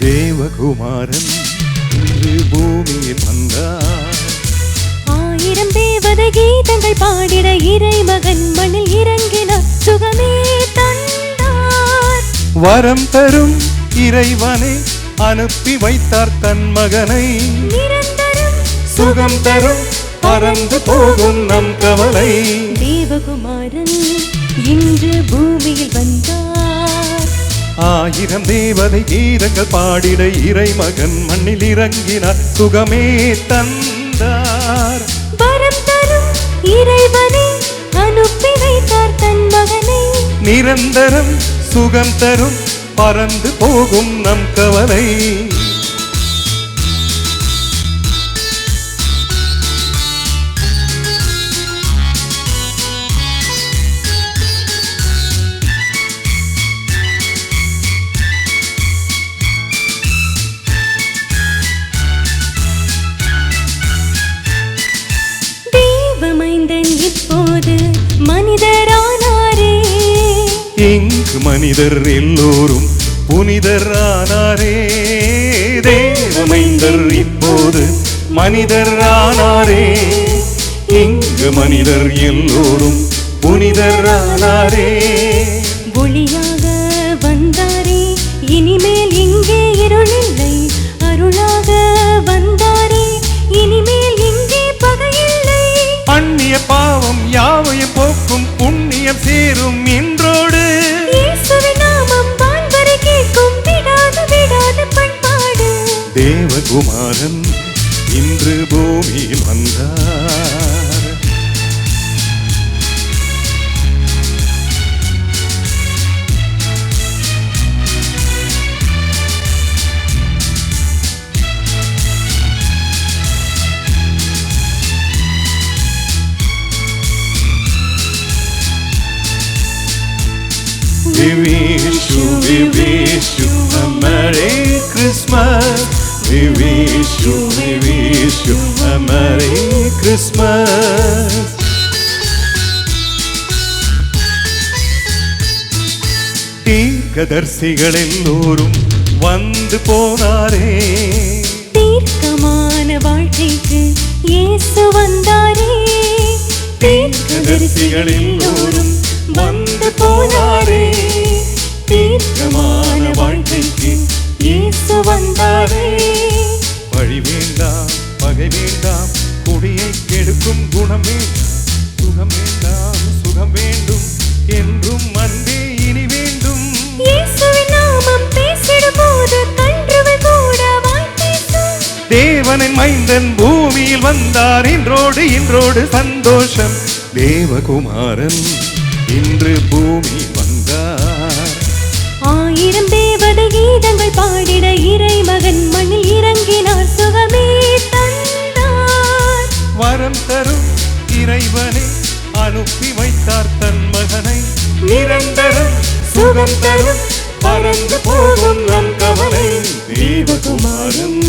தேவகுமாரன் இன்று பூமியில் வந்தார். ஆயிரம் தேவத கீதங்கள் பாடிட இறைமகன் மண்ணில் இறங்கினார். சுகமே தந்தார். வரம் தரும் இறைவனை அனுப்பி வைத்தார் தன் மகனை. சுகம் தரும் பறந்து போகும் நம் கவலை. தேவகுமாரன் இன்று பூமியில் வந்தார். ஆயிரம் தேவதை கீதங்கள் பாடிட இறைமகன் மண்ணில் இறங்கினார். சுகமே தந்தார். வரம் தரும் இறைவனை அனுப்பி வைத்தார் தன் மகனை. நிரந்தரம் சுகம் தரும் பறந்து போகும் நம் கவலை. இங்கு மனிதர் எல்லோரும் புனிதரானாரே. தேவமைந்தர் இப்போது மனிதரானாரே. இங்கு மனிதர் எல்லோரும் புனிதரானாரே. ஒளியாக வந்தாரே இனிமேல் இங்கே இருளில் புண்ணியம் சேரும் இன்றோடு. தேவகுமாரன் இன்று பூமியில் வந்தார். தீர்க்கதர்சிகள் எல்லோரும் வந்து போனாரே. தீர்க்கமான வாழ்க்கைக்கு இயேசு வந்தாரே. தீர்க்கதரிசிகள் எல்லோரும் வந்து போனாரே. தீர்க்கமான வாழ்க்கைக்கு இயேசு வந்தாரே. வழி வேண்டாம் பகை வேண்டாம் குடியை கெடுக்கும் குணம் சுகம் வேண்டாம் சுகம் வேண்டும் என்றும் அன்பே இனி வேண்டும். தேவனின் மைந்தன் பூமியில் வந்தார். இன்றோடு இன்றோடு சந்தோஷம். தேவகுமாரன் இன்று பூமி தரும் இறைவனை அனுப்பி வைத்தார் தன் மகனை நிரந்தரம் சுகம் தரும் பறந்து போகும் நம் கவலை தேவகுமாரன்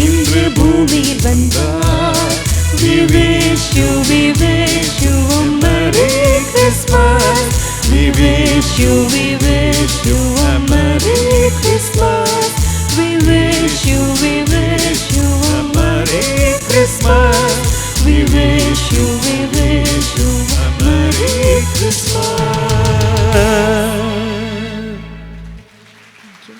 இன்று பூமியில் வந்தார் We wish you, we wish you a Merry Christmas. We wish you, we wish you a Merry Christmas.